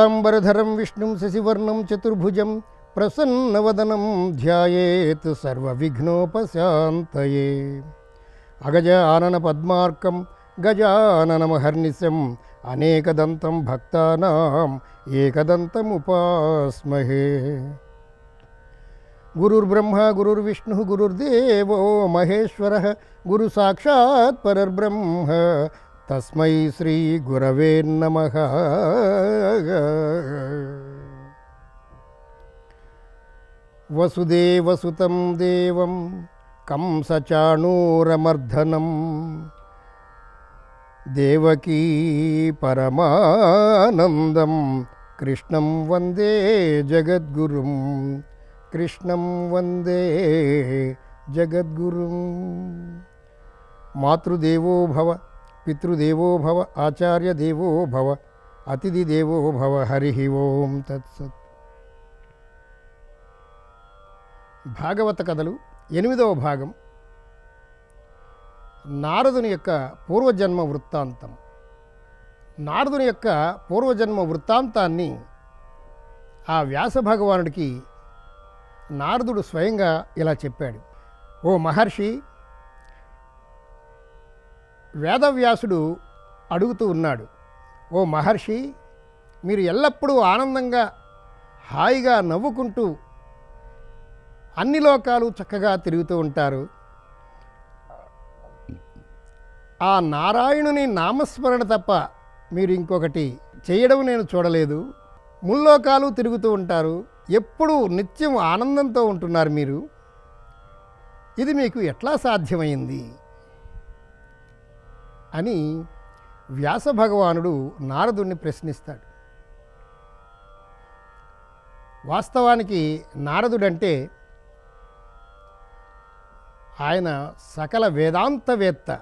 शुक्लाम्बरधरं विष्णुं शशिवर्णं चतुर्भुजं प्रसन्नवदनं ध्यायेत् अगज आनन गजाननमहर्निशम् अनेकदन्तं भक्तानाम् एकदन्तमुपास्महे। गुरुर्ब्रह्मा गुरुर्ब्रह्म गुरुर्विष्णु, गुरुर्देव महेश्वर गुरुसाक्षात्ब्रह्म तस्म श्रीगुरव नमः। वसुदेवसुतं देवं कंसचाणूरमर्धनं देवकी परमानन्दं। कृष्णं वंदे जगद्गुरुं। कृष्णं वंदे जगद्गुरुं। मातृदेवो भव। పితృదేవో భవ ఆచార్య దేవో భవ అతిథి దేవో భవ హరి ఓం తత్సత్. భాగవత కథలు ఎనిమిదవ భాగం. నారదుని యొక్క పూర్వజన్మ వృత్తాంతం. నారదుని యొక్క పూర్వజన్మ వృత్తాంతాన్ని ఆ వ్యాస భగవానుడికి నారదుడు స్వయంగా ఇలా చెప్పాడు. ఓ మహర్షి వేదవ్యాసుడు అడుగుతూ ఉన్నాడు ఓ మహర్షి మీరు ఎల్లప్పుడూ ఆనందంగా హాయిగా నవ్వుకుంటూ అన్ని లోకాలు చక్కగా తిరుగుతూ ఉంటారు. ఆ నారాయణుని నామస్మరణ తప్ప మీరు ఇంకొకటి చేయడం నేను చూడలేదు. ముల్లోకాలు తిరుగుతూ ఉంటారు. ఎప్పుడూ నిత్యం ఆనందంతో ఉంటున్నారు మీరు. ఇది మీకు ఎట్లా సాధ్యమైంది? అని వ్యాస భగవానుడు నారదుణ్ణి ప్రశ్నిస్తాడు. వాస్తవానికి నారదుడంటే ఆయన సకల వేదాంతవేత్త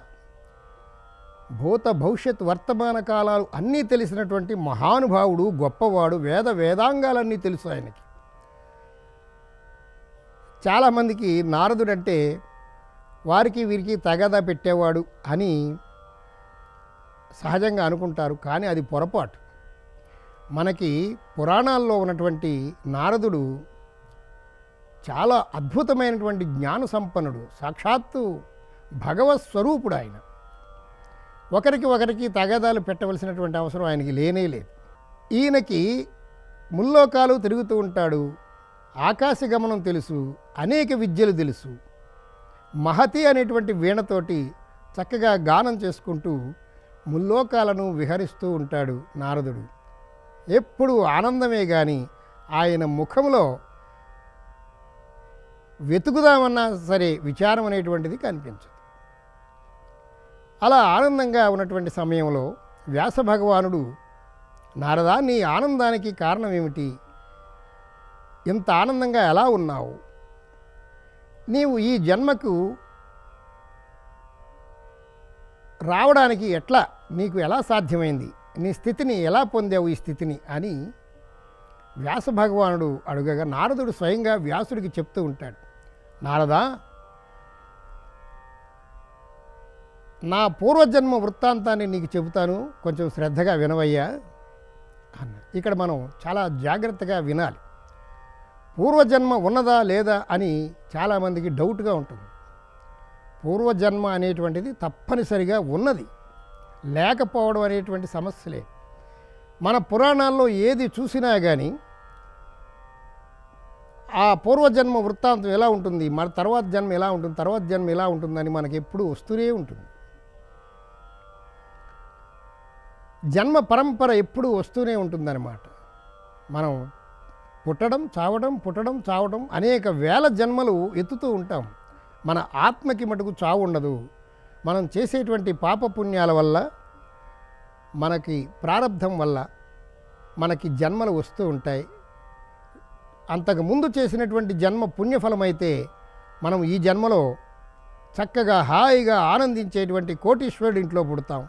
భూత భవిష్యత్ వర్తమాన కాలాలు అన్నీ తెలిసినటువంటి మహానుభావుడు గొప్పవాడు వేద వేదాంగాలన్నీ తెలుసు ఆయనకి. చాలామందికి నారదుడంటే వారికి వీరికి తగదా పెట్టేవాడు అని సహజంగా అనుకుంటారు కానీ అది పొరపాటు. మనకి పురాణాల్లో ఉన్నటువంటి నారదుడు చాలా అద్భుతమైనటువంటి జ్ఞాన సంపన్నుడు సాక్షాత్తు భగవత్ స్వరూపుడు ఆయన. ఒకరికి ఒకరికి తగాదాలు పెట్టవలసినటువంటి అవసరం ఆయనకి లేనే లేదు. ఈయనకి ముల్లోకాలు తిరుగుతూ ఉంటాడు ఆకాశ గమనం తెలుసు అనేక విద్యలు తెలుసు. మహతి అనేటువంటి వీణతోటి చక్కగా గానం చేసుకుంటూ ముల్లోకాలను విహరిస్తూ ఉంటాడు నారదుడు. ఎప్పుడు ఆనందమే కానీ ఆయన ముఖంలో వెతుకుదామన్నా సరే విచారం అనేటువంటిది కనిపించదు. అలా ఆనందంగా ఉన్నటువంటి సమయంలో వ్యాస భగవానుడు నారదా నీ ఆనందానికి కారణం ఏమిటి? ఇంత ఆనందంగా ఎలా ఉన్నావు? నీవు ఈ జన్మకు రావడానికి ఎట్లా? నీకు ఎలా సాధ్యమైంది? నీ స్థితిని ఎలా పొందావు ఈ స్థితిని? అని వ్యాస భగవానుడు అడుగగా నారదుడు స్వయంగా వ్యాసుడికి చెప్తూ ఉంటాడు. నారదా నా పూర్వజన్మ వృత్తాంతాన్ని నీకు చెబుతాను. కొంచెం శ్రద్ధగా వినవయ్యా అన్న ఇక్కడ మనం చాలా జాగ్రత్తగా వినాలి. పూర్వజన్మ ఉన్నదా లేదా అని చాలామందికి డౌట్గా ఉంటుంది. పూర్వజన్మ అనేటువంటిది తప్పనిసరిగా ఉన్నది. లేకపోవడం అనేటువంటి సమస్యలే మన పురాణాల్లో ఏది చూసినా కానీ ఆ పూర్వజన్మ వృత్తాంతం ఎలా ఉంటుంది మన తర్వాత జన్మ ఎలా ఉంటుంది తర్వాత జన్మ ఎలా ఉంటుందని మనకి ఎప్పుడూ వస్తూనే ఉంటుంది. జన్మ పరంపర ఎప్పుడూ వస్తూనే ఉంటుందన్నమాట. మనం పుట్టడం చావడం పుట్టడం చావడం అనేక వేల జన్మలు ఎత్తుతూ ఉంటాం. మన ఆత్మకి మటుకు చావు ఉండదు. మనం చేసేటువంటి పాపపుణ్యాల వల్ల మనకి ప్రారంధం వల్ల మనకి జన్మలు వస్తూ ఉంటాయి. అంతకు ముందు చేసినటువంటి జన్మ పుణ్యఫలమైతే మనం ఈ జన్మలో చక్కగా హాయిగా ఆనందించేటువంటి కోటీశ్వరుడు ఇంట్లో పుడతాం.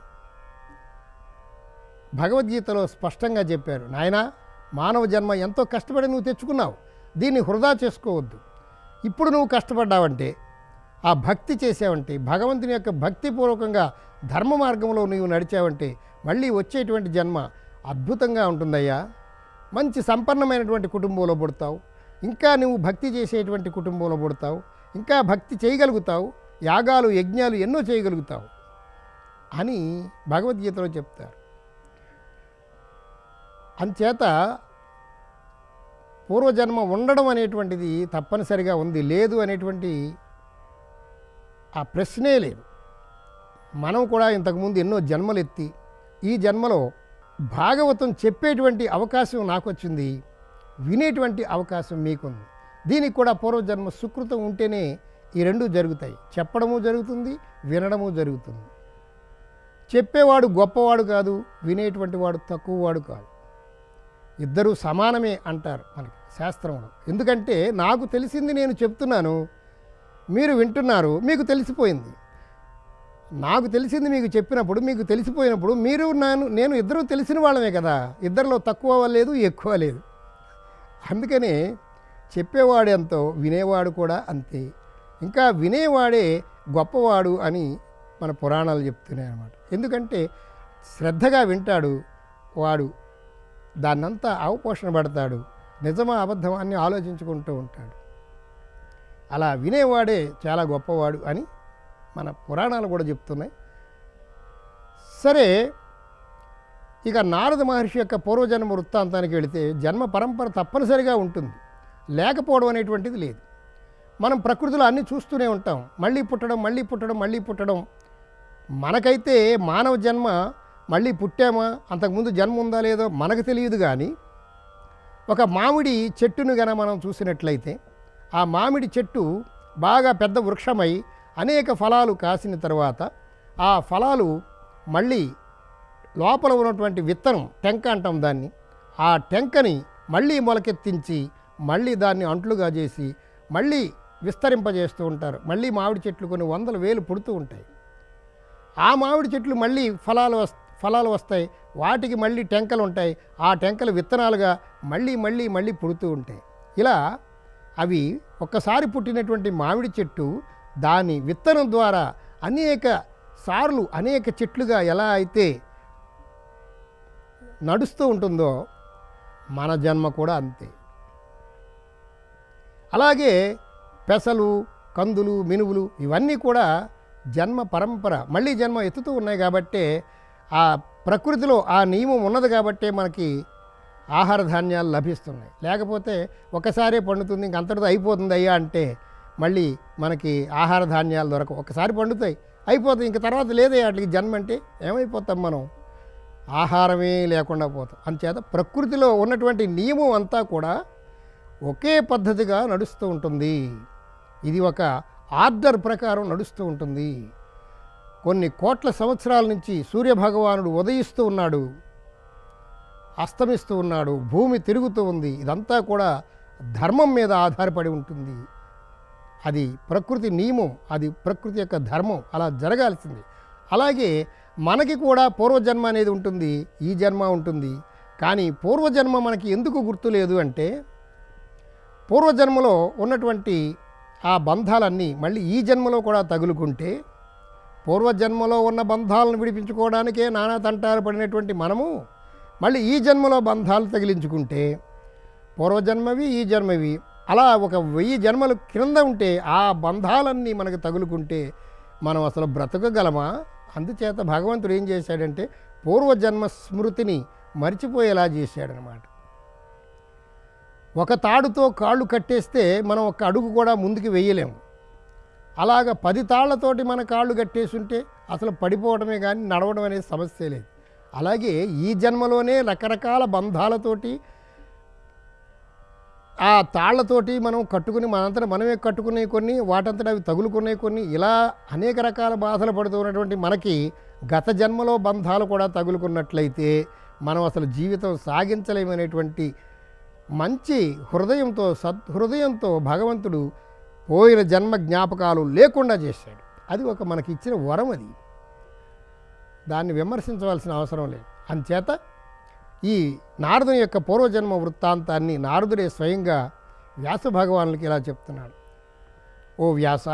భగవద్గీతలో స్పష్టంగా చెప్పారు నాయనా మానవ జన్మ ఎంతో కష్టపడి నువ్వు తెచ్చుకున్నావు. దీన్ని వృధా చేసుకోవద్దు. ఇప్పుడు నువ్వు కష్టపడ్డావంటే ఆ భక్తి చేసావంటే భగవంతుని యొక్క భక్తిపూర్వకంగా ధర్మ మార్గంలో నీవు నడిచావంటే మళ్ళీ వచ్చేటువంటి జన్మ అద్భుతంగా ఉంటుందయ్యా. మంచి సంపన్నమైనటువంటి కుటుంబంలో పుడతావు. ఇంకా నువ్వు భక్తి చేసేటువంటి కుటుంబంలో పుడతావు. ఇంకా భక్తి చేయగలుగుతావు. యాగాలు యజ్ఞాలు ఎన్నో చేయగలుగుతావు అని భగవద్గీతలో చెప్తారు. అంచేత పూర్వజన్మ ఉండడం అనేటువంటిది తప్పనిసరిగా ఉంది లేదు అనేటువంటి ఆ ప్రశ్నే లేదు. మనం కూడా ఇంతకుముందు ఎన్నో జన్మలు ఎత్తి ఈ జన్మలో భాగవతం చెప్పేటువంటి అవకాశం నాకు వచ్చింది వినేటువంటి అవకాశం మీకుంది. దీనికి కూడా పూర్వజన్మ సుకృతం ఉంటేనే ఈ రెండు జరుగుతాయి. చెప్పడము జరుగుతుంది వినడము జరుగుతుంది. చెప్పేవాడు గొప్పవాడు కాదు వినేటువంటి వాడు తక్కువవాడు కాదు. ఇద్దరూ సమానమే అంటారు మనకి శాస్త్రంలో. ఎందుకంటే నాకు తెలిసింది నేను చెప్తున్నాను మీరు వింటున్నారు మీకు తెలిసిపోయింది. నాకు తెలిసింది మీకు చెప్పినప్పుడు మీకు తెలిసిపోయినప్పుడు మీరు నేను నేను ఇద్దరు తెలిసిన వాళ్ళమే కదా. ఇద్దరిలో తక్కువ లేదు ఎక్కువ లేదు. అందుకనే చెప్పేవాడు ఎంతో వినేవాడు కూడా అంతే. ఇంకా వినేవాడే గొప్పవాడు అని మన పురాణాలు చెప్తున్నాయి అన్నమాట. ఎందుకంటే శ్రద్ధగా వింటాడు వాడు. దాన్నంతా అవపోషణ పడతాడు. నిజమా అబద్ధం అని ఆలోచించుకుంటూ ఉంటాడు. అలా వినేవాడే చాలా గొప్పవాడు అని మన పురాణాలు కూడా చెప్తున్నాయి. సరే ఇక నారద మహర్షి యొక్క పూర్వజన్మ వృత్తాంతానికి వెళితే జన్మ పరంపర తప్పనిసరిగా ఉంటుంది. లేకపోవడం అనేటువంటిది లేదు. మనం ప్రకృతిలో అన్నీ చూస్తూనే ఉంటాం. మళ్ళీ పుట్టడం మళ్ళీ పుట్టడం మళ్ళీ పుట్టడం. మనకైతే మానవ జన్మ మళ్ళీ పుట్టామా? అంతకుముందు జన్మ ఉందా లేదో మనకు తెలియదు కానీ ఒక మామిడి చెట్టును గన మనం చూసినట్లయితే ఆ మామిడి చెట్టు బాగా పెద్ద వృక్షమై అనేక ఫలాలు కాసిన తర్వాత ఆ ఫలాలు మళ్ళీ లోపల ఉన్నటువంటి విత్తనం టెంక అంటాం దాన్ని. ఆ టెంకని మళ్ళీ మొలకెత్తించి మళ్ళీ దాన్ని అంట్లుగా చేసి మళ్ళీ విస్తరింపజేస్తూ ఉంటారు. మళ్ళీ మామిడి చెట్లు కొన్ని వందల వేలు పుడుతూ ఉంటాయి. ఆ మామిడి చెట్లు మళ్ళీ ఫలాలు వస్ ఫలాలు వస్తాయి. వాటికి మళ్ళీ టెంకలు ఉంటాయి. ఆ టెంకలు విత్తనాలుగా మళ్ళీ మళ్ళీ మళ్ళీ పుడుతూ ఉంటాయి. ఇలా అవి ఒక్కసారి పుట్టినటువంటి మామిడి చెట్టు దాని విత్తనం ద్వారా అనేక సార్లు అనేక చెట్లుగా ఎలా అయితే నడుస్తూ ఉంటుందో మన జన్మ కూడా అంతే. అలాగే పెసలు కందులు మినువులు ఇవన్నీ కూడా జన్మ పరంపర మళ్ళీ జన్మ ఎత్తుతూ ఉన్నాయి కాబట్టే ఆ ప్రకృతిలో ఆ నియమం ఉన్నది కాబట్టే మనకి ఆహార ధాన్యాలు లభిస్తున్నాయి. లేకపోతే ఒకసారే పండుతుంది ఇంక అంతటితో అయిపోతుంది అయ్యా అంటే మళ్ళీ మనకి ఆహార ధాన్యాలు దొరకవు. ఒకసారి పండుతాయి అయిపోతుంది ఇంక తర్వాత లేదే వాటికి జన్మ అంటే ఏమైపోతాం మనం? ఆహారమే లేకుండా పోతాం. అంచేత ప్రకృతిలో ఉన్నటువంటి నియమం అంతా కూడా ఒకే పద్ధతిగా నడుస్తూ ఉంటుంది. ఇది ఒక ఆర్డర్ ప్రకారం నడుస్తూ ఉంటుంది. కొన్ని కోట్ల సంవత్సరాల నుంచి సూర్యభగవానుడు ఉదయిస్తూ ఉన్నాడు. అస్తమిస్తూ ఉన్నాడు భూమి తిరుగుతూ ఉంది ఇదంతా కూడా ధర్మం మీద ఆధారపడి ఉంటుంది. అది ప్రకృతి నియమం అది ప్రకృతి యొక్క ధర్మం అలా జరగాల్సింది. అలాగే మనకి కూడా పూర్వజన్మ అనేది ఉంటుంది ఈ జన్మ ఉంటుంది. కానీ పూర్వజన్మ మనకి ఎందుకు గుర్తులేదు అంటే పూర్వజన్మలో ఉన్నటువంటి ఆ బంధాలన్నీ మళ్ళీ ఈ జన్మలో కూడా తగులుకుంటే పూర్వజన్మలో ఉన్న బంధాలను విడిపించుకోవడానికే నానా తంటాలు పడినటువంటి మనము మళ్ళీ ఈ జన్మలో బంధాలు తగిలించుకుంటే పూర్వజన్మవి ఈ జన్మవి. అలా ఒక వెయ్యి జన్మలు క్రింద ఉంటే ఆ బంధాలన్నీ మనకు తగులుకుంటే మనం అసలు బ్రతకగలమా? అందుచేత భగవంతుడు ఏం చేశాడంటే పూర్వజన్మ స్మృతిని మర్చిపోయేలా చేశాడనమాట. ఒక తాడుతో కాళ్ళు కట్టేస్తే మనం ఒక అడుగు కూడా ముందుకు వెయ్యలేము అలాగ పది తాళ్ళతోటి మన కాళ్ళు కట్టేసుంటే అసలు పడిపోవడమే కానీ నడవడం అనేది సమస్య లేదు. అలాగే ఈ జన్మలోనే రకరకాల బంధాలతోటి ఆ తాళ్ళతోటి మనం కట్టుకుని మనంతట మనమే కట్టుకునే కొన్ని వాటంతట అవి తగులుకునే కొన్ని ఇలా అనేక రకాల బాధలు పడుతున్నటువంటి మనకి గత జన్మలో బంధాలు కూడా తగులుకున్నట్లయితే మనం అసలు జీవితం సాగించలేమనేటువంటి మంచి హృదయంతో సద్హృదయంతో భగవంతుడు పోయిన జన్మ జ్ఞాపకాలు లేకుండా చేశాడు. అది ఒక మనకి ఇచ్చిన వరం అది. దాన్ని విమర్శించవలసిన అవసరం లేదు. అంచేత ఈ నారదుని యొక్క పూర్వజన్మ వృత్తాంతాన్ని నారదుడే స్వయంగా వ్యాస భగవానులకి ఇలా చెప్తున్నాడు. ఓ వ్యాస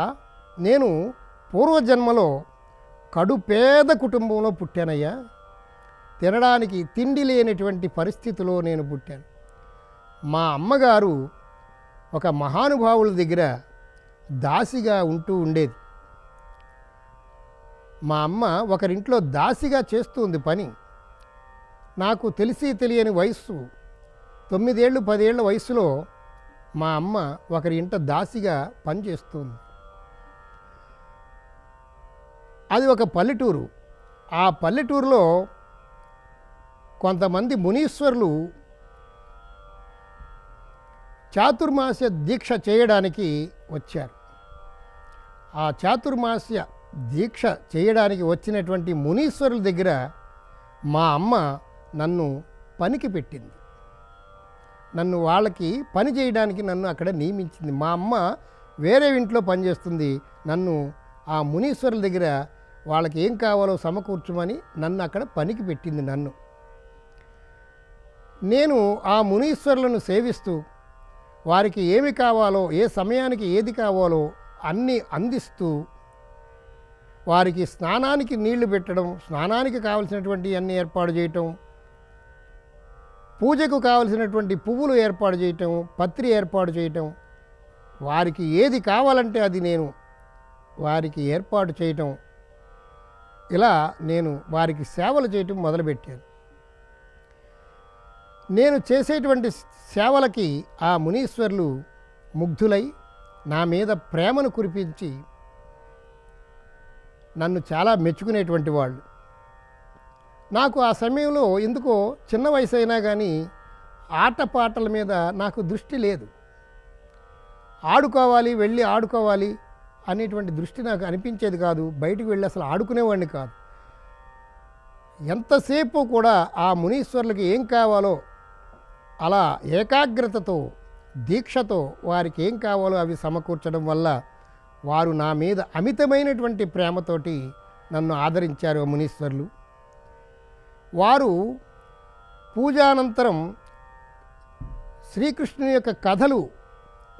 నేను పూర్వజన్మలో కడు పేద కుటుంబంలో పుట్టానయ్యా. తినడానికి తిండి లేనటువంటి పరిస్థితిలో నేను పుట్టాను. మా అమ్మగారు ఒక మహానుభావుల దగ్గర దాసిగా ఉంటూ ఉండేది. మా అమ్మ ఒకరింట్లో దాసిగా చేస్తుంది పని. నాకు తెలిసి తెలియని వయస్సు తొమ్మిదేళ్ళు పదేళ్ళ వయసులో మా అమ్మ ఒకరి ఇంట దాసిగా పనిచేస్తుంది అది ఒక పల్లెటూరు. ఆ పల్లెటూరులో కొంతమంది మునీశ్వరులు చాతుర్మాస్య దీక్ష చేయడానికి వచ్చారు. ఆ చాతుర్మాస్య దీక్ష చేయడానికి వచ్చినటువంటి మునీశ్వరుల దగ్గర మా అమ్మ నన్ను పనికి పెట్టింది. నన్ను వాళ్ళకి పని చేయడానికి నన్ను అక్కడ నియమించింది. మా అమ్మ వేరే ఇంట్లో పనిచేస్తుంది నన్ను ఆ మునీశ్వరుల దగ్గర వాళ్ళకి ఏం కావాలో సమకూర్చమని నన్ను అక్కడ పనికి పెట్టింది నన్ను. నేను ఆ మునీశ్వరులను సేవిస్తూ వారికి ఏమి కావాలో ఏ సమయానికి ఏది కావాలో అన్నీ అందిస్తూ వారికి స్నానానికి నీళ్ళు పెట్టడం స్నానానికి కావలసినటువంటి అన్ని ఏర్పాటు చేయటం పూజకు కావలసినటువంటి పువ్వులు ఏర్పాటు చేయటం పత్రి ఏర్పాటు చేయటం వారికి ఏది కావాలంటే అది నేను వారికి ఏర్పాటు చేయటం ఇలా నేను వారికి సేవలు చేయటం మొదలుపెట్టాను. నేను చేసేటువంటి సేవలకి ఆ మునీశ్వరులు ముగ్ధులై నా మీద ప్రేమను కురిపించి నన్ను చాలా మెచ్చుకునేటువంటి వాళ్ళు. నాకు ఆ సమయంలో ఎందుకో చిన్న వయసు అయినా కానీ ఆటపాటల మీద నాకు దృష్టి లేదు. ఆడుకోవాలి వెళ్ళి ఆడుకోవాలి అనేటువంటి దృష్టి నాకు అనిపించేది కాదు. బయటికి వెళ్ళి అసలు ఆడుకునేవాడిని కాదు. ఎంతసేపు కూడా ఆ మునీశ్వరులకి ఏం కావాలో అలా ఏకాగ్రతతో దీక్షతో వారికి ఏం కావాలో అవి సమకూర్చడం వల్ల వారు నా మీద అమితమైనటువంటి ప్రేమతోటి నన్ను ఆదరించారు మునీశ్వర్లు. వారు పూజానంతరం శ్రీకృష్ణుని యొక్క కథలు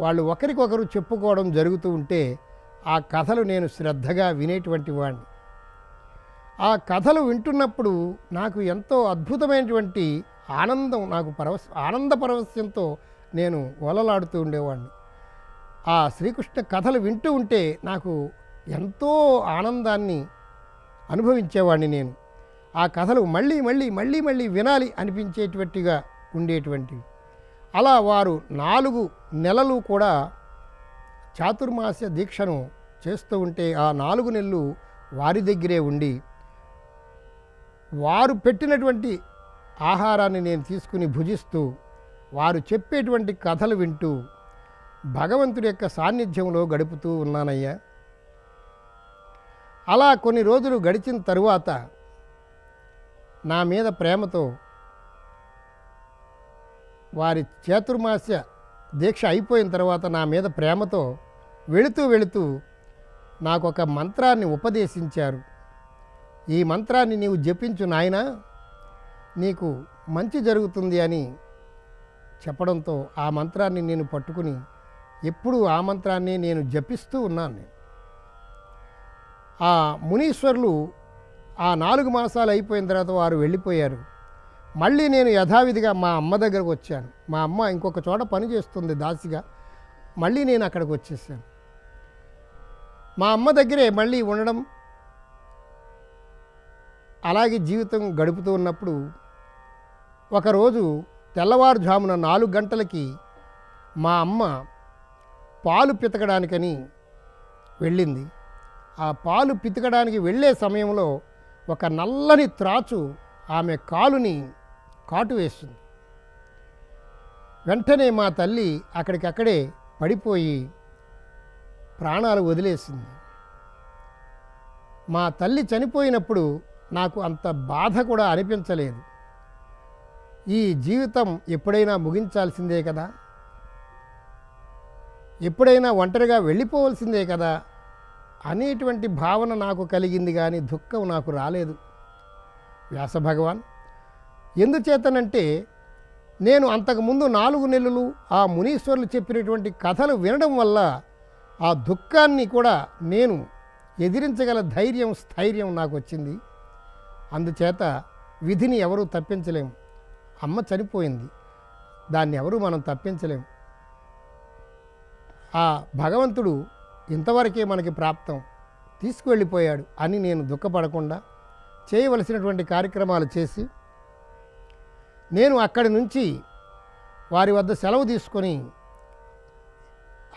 వాళ్ళు ఒకరికొకరు చెప్పుకోవడం జరుగుతూ ఉంటే ఆ కథలు నేను శ్రద్ధగా వినేటువంటి వాడిని ఆ కథలు వింటున్నప్పుడు నాకు ఎంతో అద్భుతమైనటువంటి ఆనందం నాకు పరవ ఆనంద పరవశ్యంతో నేను వలలాడుతూ ఉండేవాడిని ఆ శ్రీకృష్ణ కథలు వింటూ ఉంటే నాకు ఎంతో ఆనందాన్ని అనుభవించేవాడిని నేను. ఆ కథలు మళ్ళీ మళ్ళీ మళ్ళీ మళ్ళీ వినాలి అనిపించేటువంటిగా ఉండేటువంటివి. అలా వారు నాలుగు నెలలు కూడా చాతుర్మాస్య దీక్షను చేస్తూ ఉంటే ఆ నాలుగు నెలలు వారి దగ్గరే ఉండి వారు పెట్టినటువంటి ఆహారాన్ని నేను తీసుకుని భుజిస్తూ వారు చెప్పేటువంటి కథలు వింటూ భగవంతుడి యొక్క సాన్నిధ్యంలో గడుపుతూ ఉన్నానయ్యా. అలా కొన్ని రోజులు గడిచిన తరువాత నా మీద ప్రేమతో వారి చాతుర్మాస్య దీక్ష అయిపోయిన తర్వాత నా మీద ప్రేమతో వెళుతూ వెళుతూ నాకు ఒక మంత్రాన్ని ఉపదేశించారు. ఈ మంత్రాన్ని నీవు జపించు నాయనా నీకు మంచి జరుగుతుంది అని చెప్పడంతో ఆ మంత్రాన్ని నేను పట్టుకుని ఎప్పుడూ ఆ మంత్రాన్ని నేను జపిస్తూ ఉన్నాను నేను. ఆ మునీశ్వరులు ఆ నాలుగు మాసాలు అయిపోయిన తర్వాత వారు వెళ్ళిపోయారు. మళ్ళీ నేను యథావిధిగా మా అమ్మ దగ్గరకు వచ్చాను. మా అమ్మ ఇంకొక చోట పని చేస్తుంది దాసిగా. మళ్ళీ నేను అక్కడికి వచ్చేసాను. మా అమ్మ దగ్గరే మళ్ళీ ఉండడం అలాగే జీవితం గడుపుతూ ఉన్నప్పుడు ఒకరోజు తెల్లవారుజామున నాలుగు గంటలకి మా అమ్మ పాలు పితకడానికని వెళ్ళింది. ఆ పాలు పితకడానికి వెళ్ళే సమయంలో ఒక నల్లని త్రాచు ఆమె కాలుని కాటు వేస్తుంది. వెంటనే మా తల్లి అక్కడికక్కడే పడిపోయి ప్రాణాలు వదిలేసింది. మా తల్లి చనిపోయినప్పుడు నాకు అంత బాధ కూడా అనిపించలేదు. ఈ జీవితం ఎప్పుడైనా ముగించాల్సిందే కదా? ఎప్పుడైనా ఒంటరిగా వెళ్ళిపోవలసిందే కదా అనేటువంటి భావన నాకు కలిగింది కానీ దుఃఖం నాకు రాలేదు. వ్యాస భగవాన్ ఎందుచేతనంటే నేను అంతకుముందు నాలుగు నెలలు ఆ మునీశ్వరులు చెప్పినటువంటి కథలు వినడం వల్ల ఆ దుఃఖాన్ని కూడా నేను ఎదిరించగల ధైర్యం స్థైర్యం నాకు వచ్చింది. అందుచేత విధిని ఎవరూ తప్పించలేము అమ్మ చనిపోయింది. దాన్ని ఎవరు మనం తప్పించలేం. ఆ భగవంతుడు ఇంతవరకే మనకి ప్రాప్తం. తీసుకువెళ్ళిపోయాడు అని నేను దుఃఖపడకుండా చేయవలసినటువంటి కార్యక్రమాలు చేసి నేను అక్కడి నుంచి వారి వద్ద సెలవు తీసుకొని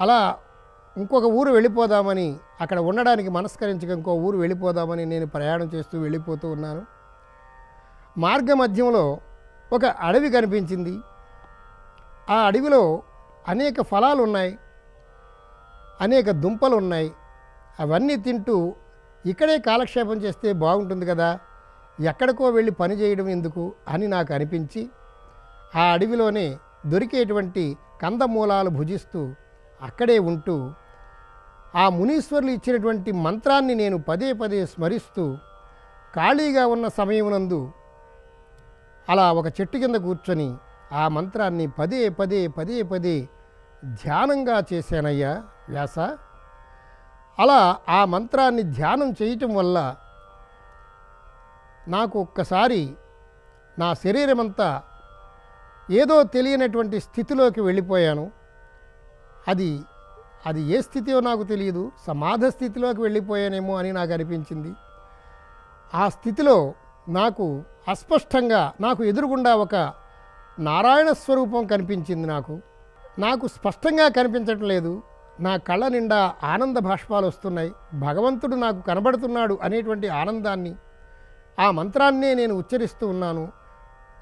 అలా ఇంకొక ఊరు వెళ్ళిపోదామని అక్కడ ఉండడానికి మనస్కరించక ఇంకో ఊరు వెళ్ళిపోదామని నేను ప్రయాణం చేస్తూ వెళ్ళిపోతూ ఉన్నాను. మార్గ మధ్యంలో ఒక అడవి కనిపించింది. ఆ అడవిలో అనేక ఫలాలు ఉన్నాయి. అనేక దుంపలు ఉన్నాయి. అవన్నీ తింటూ ఇక్కడే కాలక్షేపం చేస్తే బాగుంటుంది కదా. ఎక్కడికో వెళ్ళి పని చేయడం ఎందుకు అని నాకు అనిపించి ఆ అడవిలోనే దొరికేటువంటి కందమూలాలు భుజిస్తూ అక్కడే ఉంటూ ఆ మునీశ్వరులు ఇచ్చినటువంటి మంత్రాన్ని నేను పదే పదే స్మరిస్తూ ఖాళీగా ఉన్న సమయమునందు అలా ఒక చెట్టు కింద కూర్చొని ఆ మంత్రాన్ని పదే పదే పదే పదే ధ్యానంగా చేశానయ్యా. వ్యాస. అలా ఆ మంత్రాన్ని ధ్యానం చేయటం వల్ల నాకు ఒక్కసారి నా శరీరమంతా ఏదో తెలియనటువంటి స్థితిలోకి వెళ్ళిపోయాను. అది అది ఏ స్థితియో నాకు తెలియదు. సమాధ స్థితిలోకి వెళ్ళిపోయానేమో అని నాకు అనిపించింది. ఆ స్థితిలో నాకు అస్పష్టంగా నాకు ఎదురుగుండా ఒక నారాయణ స్వరూపం కనిపించింది నాకు. నాకు స్పష్టంగా కనిపించటం లేదు నా కళ్ళ నిండా ఆనంద భాష్పాలు వస్తున్నాయి. భగవంతుడు నాకు కనబడుతున్నాడు అనేటువంటి ఆనందాన్ని ఆ మంత్రాన్నే నేను ఉచ్చరిస్తూ ఉన్నాను.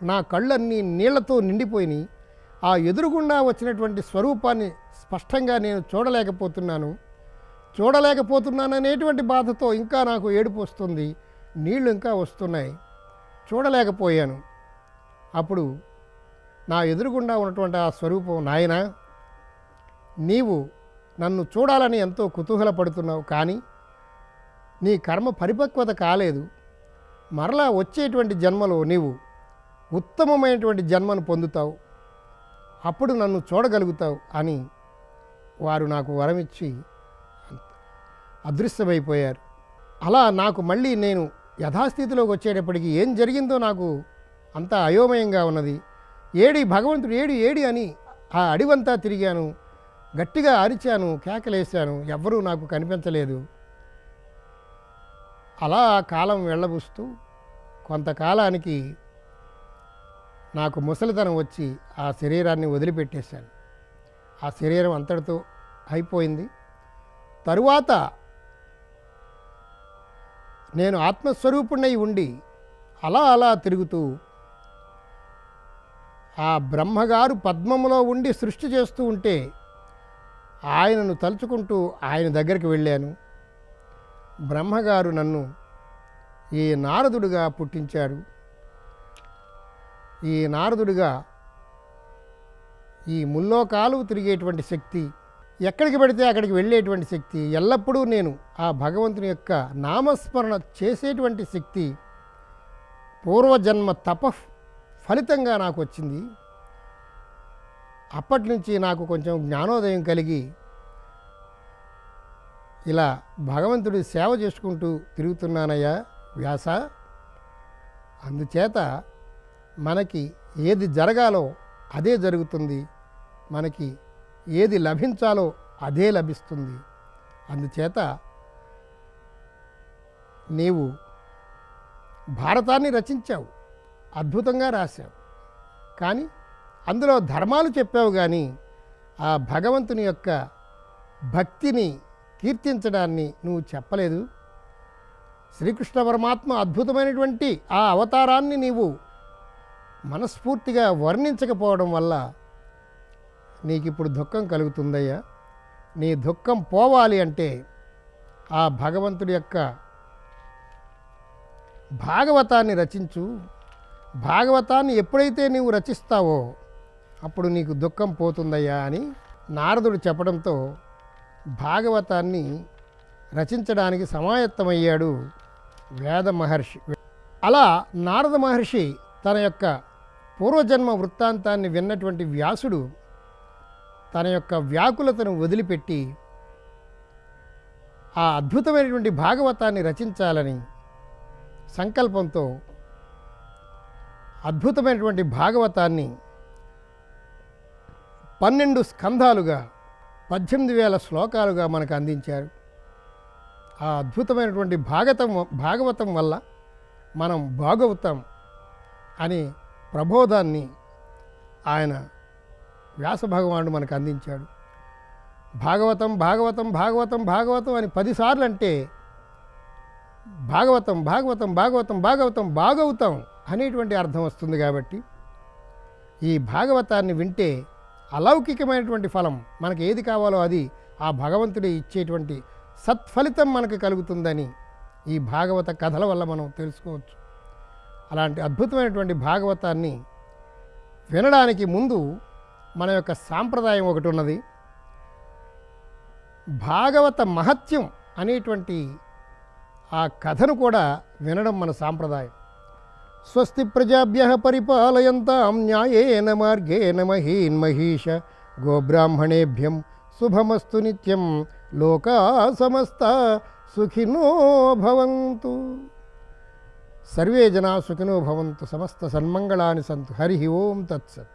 నా కళ్ళన్నీ నీళ్ళతో నిండిపోయినాయి. ఆ ఎదురుగుండా వచ్చినటువంటి స్వరూపాన్ని స్పష్టంగా నేను చూడలేకపోతున్నాను. చూడలేకపోతున్నాననేటువంటి బాధతో ఇంకా నాకు ఏడుపు వస్తుంది. నీళ్ళు ఇంకా వస్తున్నాయి. చూడలేకపోయాను. అప్పుడు నా ఎదురుగుండా ఉన్నటువంటి ఆ స్వరూపం నాయన నీవు నన్ను చూడాలని ఎంతో కుతూహలపడుతున్నావు కానీ నీ కర్మ పరిపక్వత కాలేదు. మరలా వచ్చేటువంటి జన్మలో నీవు ఉత్తమమైనటువంటి జన్మను పొందుతావు. అప్పుడు నన్ను చూడగలుగుతావు అని వారు నాకు వరమిచ్చి అదృశ్యమైపోయారు. అలా నాకు మళ్ళీ నేను యథాస్థితిలోకి వచ్చేటప్పటికి ఏం జరిగిందో నాకు అంతా అయోమయంగా ఉన్నది. ఏడి భగవంతుడు ఏడి ఏడి అని ఆ అడివంతా తిరిగాను. గట్టిగా అరిచాను కేకలేశాను ఎవ్వరూ నాకు కనిపించలేదు. అలా కాలం వెళ్ళబుస్తూ కొంతకాలానికి నాకు ముసలితనం వచ్చి ఆ శరీరాన్ని వదిలిపెట్టేశాను. ఆ శరీరం అంతటితో అయిపోయింది. తరువాత నేను ఆత్మస్వరూపుణ్ణై ఉండి అలా అలా తిరుగుతూ ఆ బ్రహ్మగారు పద్మములో ఉండి సృష్టి చేస్తూ ఉంటే ఆయనను తలుచుకుంటూ ఆయన దగ్గరికి వెళ్ళాను. బ్రహ్మగారు నన్ను ఈ నారదుడిగా పుట్టించారు ఈ నారదుడిగా ఈ ముల్లోకాలు తిరిగేటువంటి శక్తి ఎక్కడికి పడితే అక్కడికి వెళ్ళేటువంటి శక్తి ఎల్లప్పుడూ నేను ఆ భగవంతుని యొక్క నామస్మరణ చేసేటువంటి శక్తి పూర్వజన్మ తప ఫలితంగా నాకు వచ్చింది. అప్పటి నుంచి నాకు కొంచెం జ్ఞానోదయం కలిగి ఇలా భగవంతుడి సేవ చేసుకుంటూ తిరుగుతున్నానయ్యా వ్యాస. అందుచేత మనకి ఏది జరగాలో అదే జరుగుతుంది. మనకి ఏది లభించాలో అదే లభిస్తుంది. అందుచేత నీవు భారతాన్ని రచించావు అద్భుతంగా రాశావు. కానీ అందులో ధర్మాలు చెప్పావు కానీ ఆ భగవంతుని యొక్క భక్తిని కీర్తించడాన్ని నువ్వు చెప్పలేదు. శ్రీకృష్ణ పరమాత్మ అద్భుతమైనటువంటి ఆ అవతారాన్ని నీవు మనస్ఫూర్తిగా వర్ణించకపోవడం వల్ల నీకు ఇప్పుడు దుఃఖం కలుగుతుందయ్యా. నీ దుఃఖం పోవాలి అంటే ఆ భగవంతుడి యొక్క భాగవతాన్ని రచించు. భాగవతాన్ని ఎప్పుడైతే నీవు రచిస్తావో అప్పుడు నీకు దుఃఖం పోతుందయ్యా అని నారదుడు చెప్పడంతో భాగవతాన్ని రచించడానికి సమాయత్తమయ్యాడు వేద మహర్షి. అలా నారద మహర్షి తన యొక్క పూర్వజన్మ వృత్తాంతాన్ని విన్నటువంటి వ్యాసుడు తన యొక్క వ్యాకులతను వదిలిపెట్టి ఆ అద్భుతమైనటువంటి భాగవతాన్ని రచించాలని సంకల్పంతో అద్భుతమైనటువంటి భాగవతాన్ని పన్నెండు స్కంధాలుగా పద్దెనిమిది వేల శ్లోకాలుగా మనకు అందించారు. ఆ అద్భుతమైనటువంటి భాగతం భాగవతం వల్ల మనం బాగవుతాం అనే ప్రబోధాన్ని ఆయన వ్యాస భగవానుడు మనకు అందించాడు. భాగవతం భాగవతం భాగవతం భాగవతం అని పదిసార్లు అంటే భాగవతం భాగవతం భాగవతం భాగవతం భాగవతం అనేటువంటి అర్థం వస్తుంది కాబట్టి ఈ భాగవతాన్ని వింటే అలౌకికమైనటువంటి ఫలం మనకి ఏది కావాలో అది ఆ భగవంతుడి ఇచ్చేటువంటి సత్ఫలితం మనకు కలుగుతుందని ఈ భాగవత కథల వల్ల మనం తెలుసుకోవచ్చు. అలాంటి అద్భుతమైనటువంటి భాగవతాన్ని వినడానికి ముందు మన యొక్క సాంప్రదాయం ఒకటి ఉన్నది. భాగవత మహత్యం అనేటువంటి ఆ కథను కూడా వినడం మన సాంప్రదాయం. స్వస్తి ప్రజాభ్య పరిపాలయంతాం న్యాయేన మార్గేణ మహీన్మహీష గోబ్రాహ్మణేభ్యం శుభమస్తు నిత్యం లోకా సమస్త సుఖినో భవంతు. సర్వే జనా సుఖినో భవంతు సమస్త సన్మంగళాని సంతు. హరి ఓం తత్సత్.